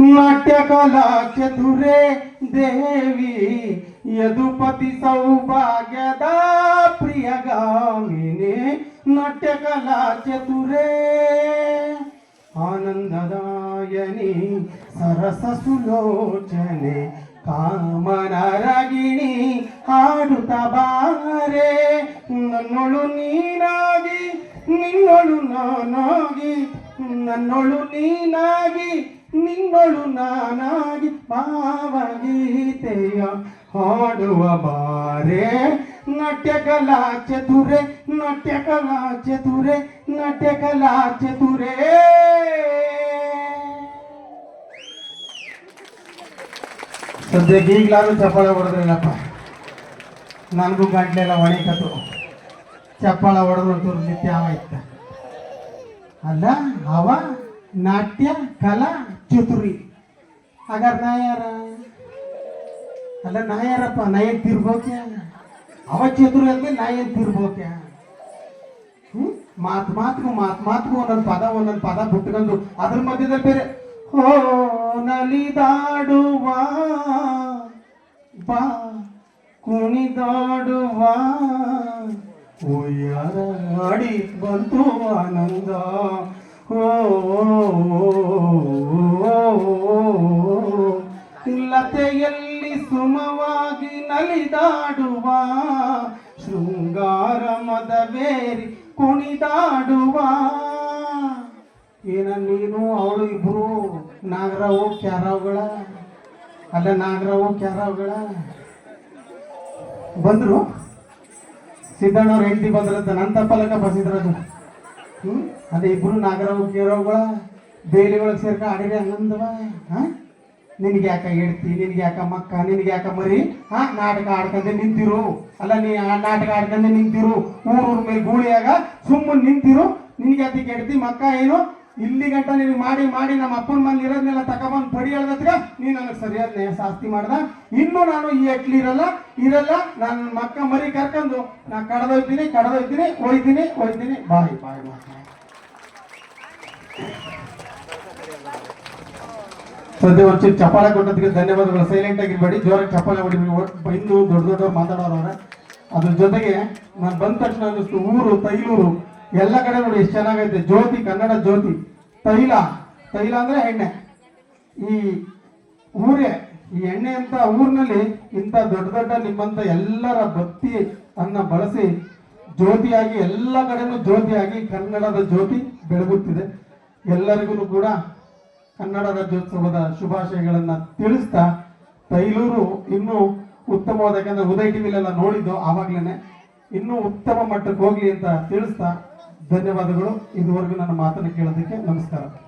ನಾಟ್ಯಕಲಾ ಚತುರೇ ದೇವಿ, ಯದುಪತಿ ಸೌಭಾಗ್ಯದ ಪ್ರಿಯಗಾಮಿನಿ, ನಾಟ್ಯಕಲಾ ಚತುರೇ. ಆನಂದದಾಯನಿ, ಸರಸ ಸುಲೋಚನೆ, ಕಾಮನರಗಿಣಿ, ಹಾಡುತ್ತ ಬಾರೆ, ನನ್ನೊಳು ನೀನಾಗಿ, ನಿನ್ನೊಳು ನಾನಾಗಿ, ನನ್ನೊಳು ನೀನಾಗಿ ನಿನ್ನೊಳು ನಾನಾಗಿ ಪಾವಗೀತೆಯ ಹಾಡುವ ಬಾರೆ. ನಾಟ್ಯಕಲಾ ಚತುರೆ ನಾಟ್ಯಕಲಾ ಚತುರೆ ನಾಟ್ಯಕಲಾ ಚತುರೆ ಸದ್ಯಕ್ಕೆ ಈಗಲಾದ್ರೂ ಚಪ್ಪಾಳೆ ಹೊಡೆದ್ರಿಲ್ಲಪ್ಪ ನನಗೂ ಗಂಟ್ಲೆಲ್ಲ ಒಣಕತ್ತು ಚಪ್ಪಾಳ ಹೊಡೆದ್ರು ನಿತ್ಯ ಅಲ್ಲ, ಅವ ನಾಟ್ಯ, ಕಲಾ ಚತುರಿ ಹಾಗಾರ ನಾ ಯಾರ? ಅಲ್ಲ, ನಾ ಯಾರಪ್ಪ? ನಾ ಏನ್ ತಿರ್ಬೋಕ್ಯ ಅವ ಚತುರಿ ಅಂದ್ರೆ ನಾ ಏನ್ ತಿರ್ಬೋಕೆ ಹ್ಮ್? ಮಾತು ಮಾತು ಮಾತು ಮಾತು ಒಂದೊಂದು ಪದ ಒಂದೊಂದು ಪದ ಬಿಟ್ಕೊಂಡು ಅದ್ರ ಮಧ್ಯದಲ್ಲಿ ಬೇರೆ, ಹೋ, ನಲಿದಾಡುವ, ಬಾ, ಕುಣಿದಾಡುವ ಅಡಿ ಬಂತು ಆನಂದ ಓ ಲತೆಯಲ್ಲಿ ಸುಮವಾಗಿ ನಲಿದಾಡುವ, ಶೃಂಗಾರ ಮದವೇರಿ ಕುಣಿದಾಡುವ. ಏನ ನೀನು, ಅವಳು ಇಬ್ರು ನಾಗರಾವು, ಕ್ಯಾರವುಗಳ? ಅಲ್ಲ, ನಾಗರಾವು, ಕ್ಯಾರವುಗಳ? ಬಂದ್ರು? ಸಿದ್ದಣ್ಣವ್ರ ಹೆಂಡತಿ ಬಂದ್ರಂತ ನನ್ನ ತಪ್ಪಲಕ ಬಸಿದ್ರದು ಹ್ಮ್? ಅದೇ ಇಬ್ರು ನಾಗರಾವು ಕೇರೋಗಳ ಬೇಲಿಗಳಿಗೆ ಸೇರ್ಕ ಆಡಿರಿ ಹಂಗಂದವ ಹಾ? ನಿನಗೆ ಯಾಕ ಹೇಳ್ತಿ ನಿನ್ಗೆ ಯಾಕ ಮಕ್ಕ, ನಿನ್ಗೆ ಯಾಕ ಮರಿ? ಹಾ, ನಾಟಕ ಆಡ್ಕಂಡೆ ನಿಂತಿರು. ಅಲ್ಲ ನೀ ಆ ನಾಟಕ ಆಡ್ಕಂಡೆ ನಿಂತಿರು. ಊರೂರ್ ಮೇಲೆ ಗೂಳಿಯಾಗ ಸುಮ್ಮನೆ ನಿಂತಿರು. ನಿನ್ಗೆ ಅದಕ್ಕೆ ಹೇಳ್ತಿ ಮಕ್ಕ ಏನು? ಇಲ್ಲಿ ಗಂಟ ನೀನು ಮಾಡಿ ಮಾಡಿ ನಮ್ಮ ಅಪ್ಪನ ಮನೆ ಇರೋದನ್ನೆಲ್ಲ ತಗೊಬಂದು ಪಡಿ ಹೇಳ್ದತ್ಗ ನೀ ನನಗೆ ಸರಿಯಾದ ನೇ ಶಾಸ್ತಿ ಮಾಡ್ದ. ಇನ್ನು ನಾನು ಈ ಎಟ್ಲಿ ಇರಲ್ಲ ಇರಲ್ಲ, ನನ್ನ ಮಕ್ಕ ಮರಿ ಕರ್ಕೊಂಡು ನಾ ಕಡ್ದೊಯ್ತೀನಿ ಕಡ್ದೊಯ್ತೀನಿ, ಒಯ್ತೀನಿ ಒಯ್ತೀನಿ. ಬಾಯ್ ಬಾಯ್ ಬಾಯ್ ಸದ್ಯ ಒಂಚೂರು ಚಪ್ಪಾಳೆ ಕೊಟ್ಟದಕ್ಕೆ ಧನ್ಯವಾದಗಳು. ಸೈಲೆಂಟ್ ಆಗಿರ್ಬೇಡಿ ಜೋರಾಗಿ ಚಪ್ಪಾಳೆ ಹೊಡಿಬೇಡಿ ಇನ್ನೂ ದೊಡ್ಡ ದೊಡ್ಡವ್ರು ಮಾತಾಡೋರವ್ರೆ. ಅದ್ರ ಜೊತೆಗೆ ನಾನು ಬಂದ ತಕ್ಷಣ ಅನ್ನಿಸ್ತು. ಊರು, ತೈಲೂರು, ಎಲ್ಲ ಕಡೆ ನೋಡಿ ಎಷ್ಟು ಚೆನ್ನಾಗೈತೆ. ಜ್ಯೋತಿ, ಕನ್ನಡ ಜ್ಯೋತಿ. ತೈಲ ತೈಲ ಅಂದರೆ ಎಣ್ಣೆ. ಈ ಊರೇ, ಈ ಎಣ್ಣೆ ಅಂತ ಊರಿನಲ್ಲಿ ಇಂಥ ದೊಡ್ಡ ದೊಡ್ಡ ನಿಮ್ಮಂತ ಎಲ್ಲರ ಭಕ್ತಿ, ಅನ್ನ ಬಳಸಿ ಜ್ಯೋತಿಯಾಗಿ, ಎಲ್ಲ ಕಡೆನೂ ಜ್ಯೋತಿಯಾಗಿ ಕನ್ನಡದ ಜ್ಯೋತಿ ಬೆಳಗುತ್ತಿದೆ. ಎಲ್ಲರಿಗೂ ಕೂಡ ಕನ್ನಡ ರಾಜ್ಯೋತ್ಸವದ ಶುಭಾಶಯಗಳನ್ನ ತಿಳಿಸ್ತಾ ತೈಲೂರು ಇನ್ನೂ ಉತ್ತಮವಾದ, ಯಾಕಂದ್ರೆ ಉದಯ ಟಿವಿಲೆಲ್ಲ ನೋಡಿದ್ದು ಆವಾಗ್ಲೇನೆ. ಇನ್ನೂ ಉತ್ತಮ ಮಟ್ಟಕ್ಕೆ ಹೋಗ್ಲಿ ಅಂತ ತಿಳಿಸ್ತಾ ಧನ್ಯವಾದಗಳು. ಇದುವರೆಗೂ ನನ್ನ ಮಾತನ್ನು ಕೇಳೋದಕ್ಕೆ ನಮಸ್ಕಾರ.